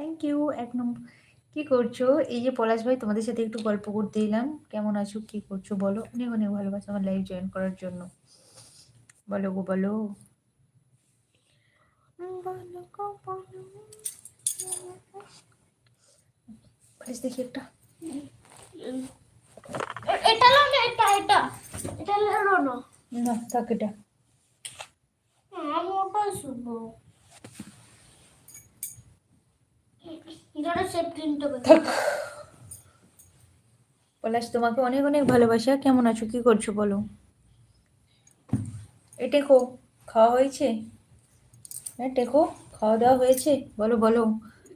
Thank you এক নম্বর কি করছ? এই যে পলাশ ভাই তোমাদের সাথে একটু গল্প করতে এলাম। কেমন আছো? কি করছ? বলো। অনেক অনেক ভালোবাসা আমার লাইভ জয়েন করার জন্য। বলো গো বলো। পলাশ দেখি একটা। এটা লো না এটা এটা। এটা লো না। না থাক এটা। আমি ওটাই শুনব এটা সেফ কিনতে হবে থাক পলাশ, তোমাকে অনেক অনেক ভালোবাসা। কেমন আছো? কি করছ বলো? এ, টেকো, খাওয়া হয়েছে? হ্যাঁ টেকো, খাওয়া দাওয়া হয়েছে? বলো বলো।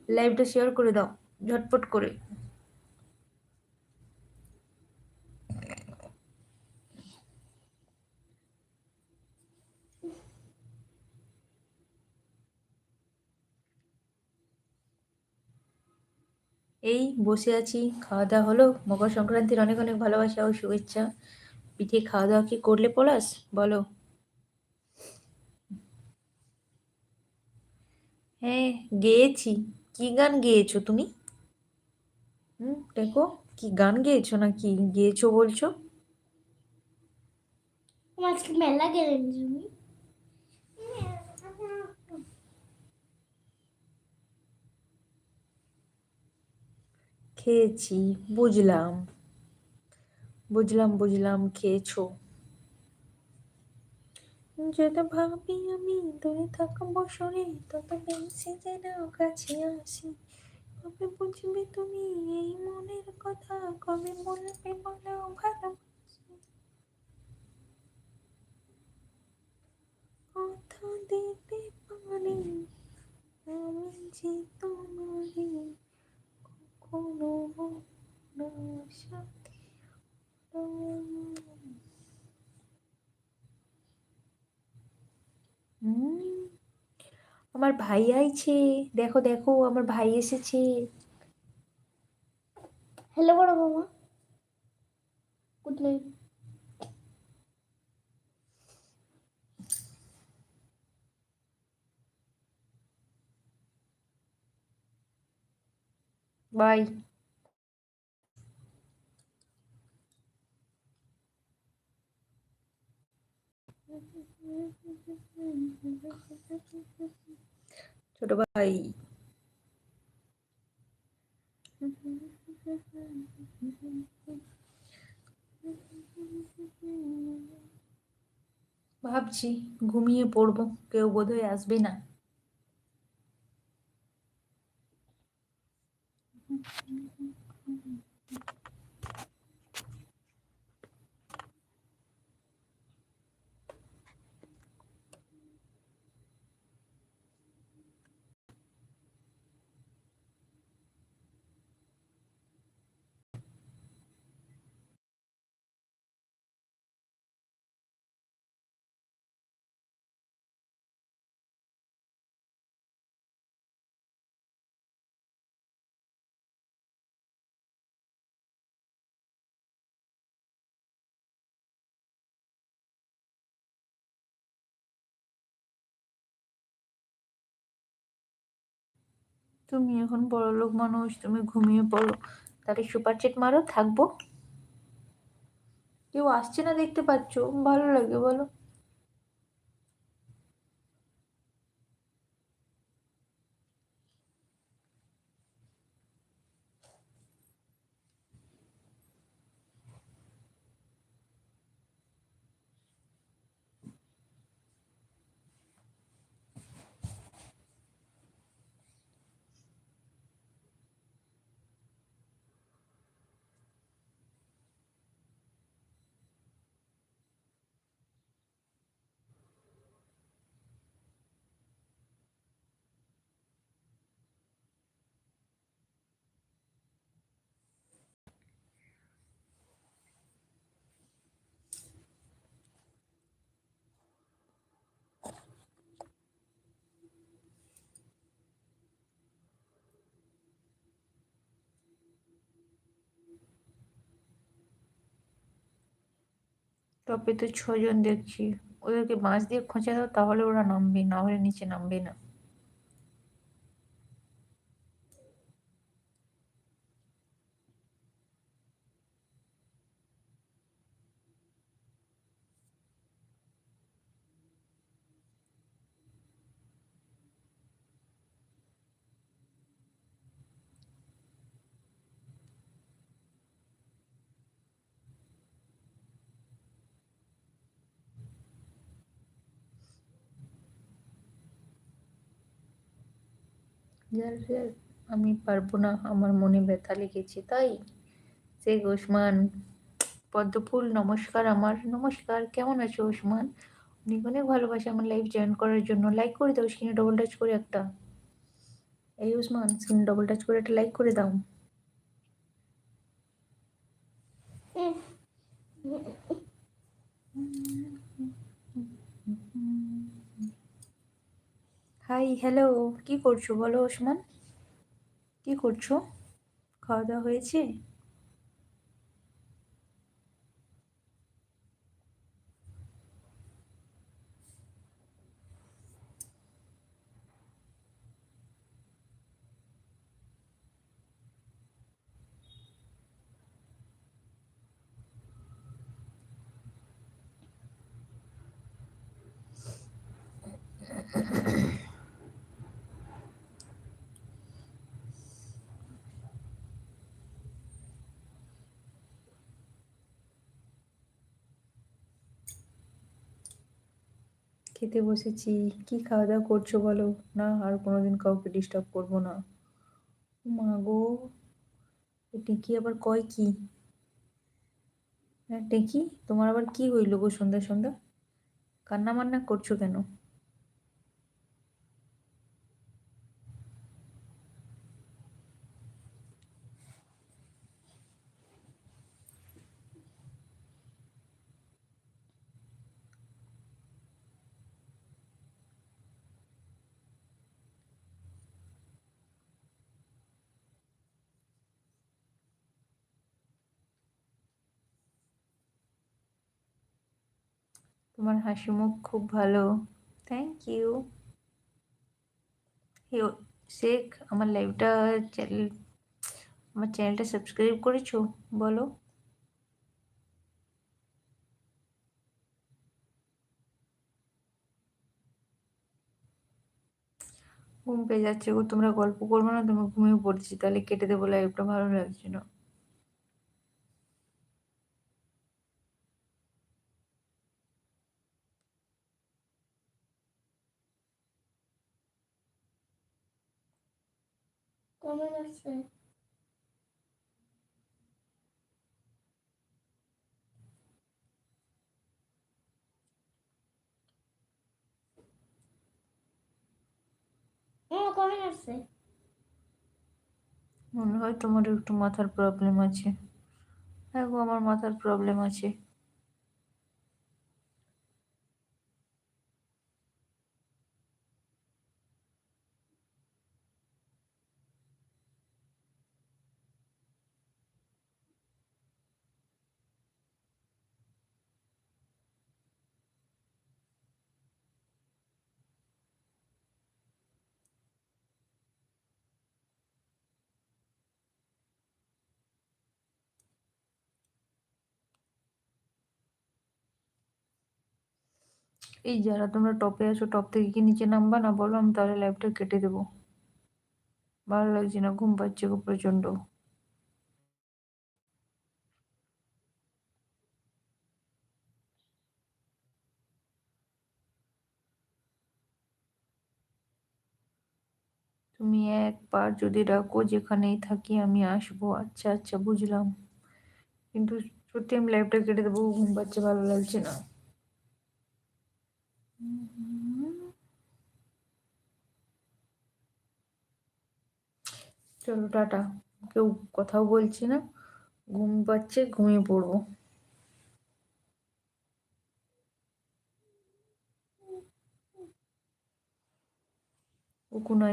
লাইভটা শেয়ার করে দাও, ঝটপট করে। এই বসে আছি খাওয়া দাওয়া হলো। মকর সংক্রান্তির অনেক অনেক ভালোবাসা ও শুভেচ্ছা। পিঠে খাওয়া দাওয়া কি করলে পলাশ? বলো। হ্যাঁ গেয়েছি। কি গান গেয়েছো তুমি? হুম, দেখো, কি গান গেয়েছো না কি গেয়েছো বলছো? আজকে মেলা গেলেন তুমি? খেয়েছি, বুঝলাম। বুঝলাম বুঝলাম, খেয়েছো। যত ভাবি আমি দূরে থাকব সরে তত বেশি যেন কাছে আসি। কবে বুঝবে তুমি এই মনের কথা, কবে বলবে বলো ভালোবাসি। কথা দিতে পারি, আমি যে তোমারই কখনো না সাথে হুম আমার ভাই আইছে। দেখো দেখো আমার ভাই এসেছে। হ্যালো বড় মামা। গুড নাইট বাই ছোট ভাই। ভাবছি ঘুমিয়ে পড়ব কেউ বোধহয় আসবে না। তুমি এখন বড়লোক মানুষ, তুমি ঘুমিয়ে পড়ো। তাহলে সুপার চেট মারো, থাকব। কেউ আসছে না দেখতে পাচ্ছ, ভালো লাগে বলো। টপে তো ছজন দেখছি। ওদেরকে বাঁশ দিয়ে খোঁচা দাও, তাহলে ওরা নামবে, না হলে নিচে নামবে না। আমি পারব না, আমার মনে ব্যথা লেগেছে, তাই? শেখ ওসমান, পদ্মফুল, নমস্কার আমার। নমস্কার, কেমন আছো ওসমান? অনেক অনেক ভালোবাসা আমার লাইফ জয়েন করার জন্য। লাইক করে দাও স্ক্রিনে ডবল টাচ করে একটা। এই ওসমান স্ক্রিনে ডবল টাচ করে একটা লাইক করে দাও হাই হ্যালো কি করছ? বলো ওসমান। কি করছ? খাওয়া দাওয়া হয়েছে? খেতে বসেছি। কি খাওয়া দাওয়া করছ বলো? না, আর কোনোদিন কাউকে ডিস্টার্ব করব না। মা গো টেকি আবার কয় কি? হ্যাঁ টেকি? তোমার আবার কি হইল গো সন্ধ্যা সন্ধ্যা? কান্না মান্না করছ কেন? তোমার হাসি মুখ খুব ভালো। থ্যাংক ইউ শেখ, আমার লাইভটা চ্যানেল আমার চ্যানেলটা সাবস্ক্রাইব করেছ? বলো। ঘুম পেয়ে যাচ্ছে গো, তোমরা গল্প করব না, তুমি ঘুমিয়ে পড়ছি, তাহলে কেটে দেবো লাইভটা ভালো লাগছে না কমে যাচ্ছে ও কমে আসছে মনে হয় তোমার একটু মাথার প্রবলেম আছে। হ্যাঁ গো আমার মাথার প্রবলেম আছে। এই যারা তোমরা টপে আছো টপ থেকে কি নিচে নামবা না বলো, আমি তাহলে লাইভটা কেটে দেবো। ভালো লাগছে না, ঘুম পাচ্ছে গো প্রচণ্ড তুমি একবার যদি ডাকো, যেখানেই থাকি আমি আসব। আচ্ছা আচ্ছা বুঝলাম। কিন্তু সত্যি আমি লাইভটা কেটে দেবো, ঘুম পাচ্ছে, ভালো লাগছে না। চলো টাটা। কেউ কথাও বলছি না। ঘুম পাচ্ছে, ঘুমিয়ে পড়ব।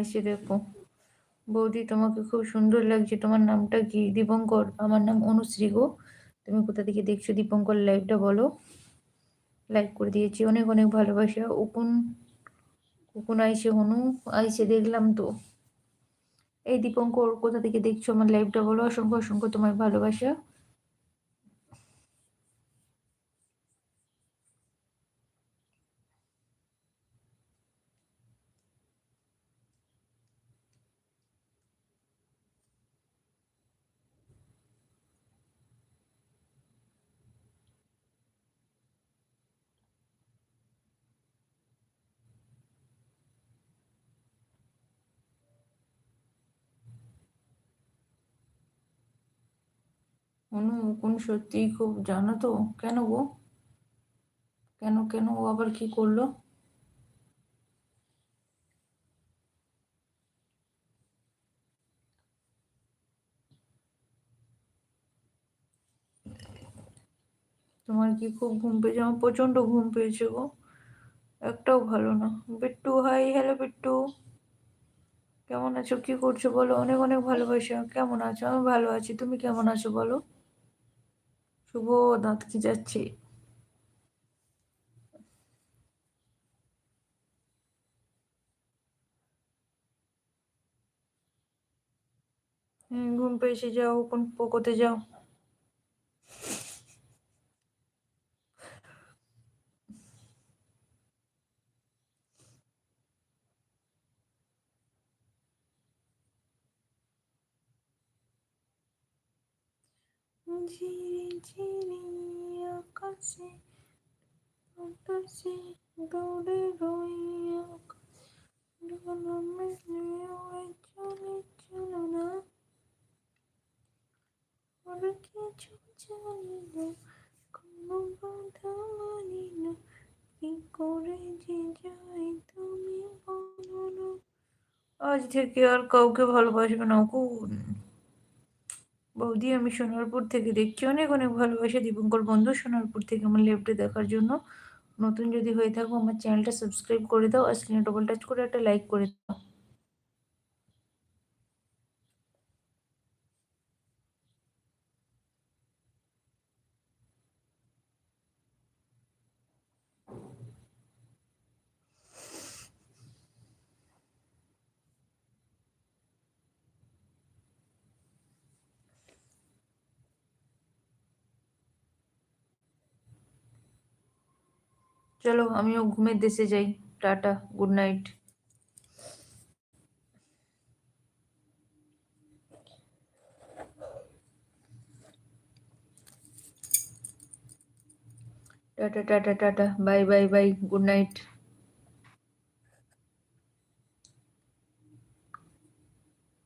এসে দেখো। বৌদি, তোমাকে খুব সুন্দর লাগছে। তোমার নামটা কি? দীপঙ্কর। আমার নাম অনুশ্রী গো। তুমি কোথা থেকে দেখছ দীপঙ্কর? লাইভটা বলো। লাইক করে দিয়েছি। অনেক অনেক ভালোবাসা। উকুন উকুন আইসে, হনু আইসে দেখলাম তো। এই দীপঙ্কর, কোথা থেকে দেখছ আমার লাইভটা বলো? অসংখ্য অসংখ্য তোমার ভালোবাসা। অনু কোন সত্যিই খুব জানো তো? কেন গো? কেন কেন ও আবার কি করল? তোমার কি খুব ঘুম পেয়েছে? আমার প্রচণ্ড ঘুম পেয়েছে গো। একটাও ভালো না। Bittu, hi, hello Bittu. কেমন আছো? কি করছ বলো? অনেক অনেক ভালোবাসা। কেমন আছো? আমি ভালো আছি। তুমি কেমন আছো বলো? শুভ দাঁত কি যাচ্ছে। হুম ঘুম পেয়েছে যাও কোন পোকোতে যাও। ঝিরি ঝিরি আকাশে আকাশে দৌড়ে রই চলে চলো না আর কিছু জানি না কোনো বাধা মানি না কি করে যে যাই তুমি বলো না আজ থেকে আর কাউকে ভালোবাসবে না, কোন? বৌদি, আমি সোনারপুর থেকে দেখছি। অনেক অনেক ভালোবাসা দীপঙ্কর। বন্ধু, সোনারপুর থেকে আমার লেফটে দেখার জন্য নতুন যদি হয়ে থাকো, আমার চ্যানেলটা সাবস্ক্রাইব করে দাও আর স্ক্রিনে ডবল টাচ করে একটা লাইক করে দাও। চলো আমিও ঘুমের দেশে যাই। Tata good night tata tata tata bye bye bye good night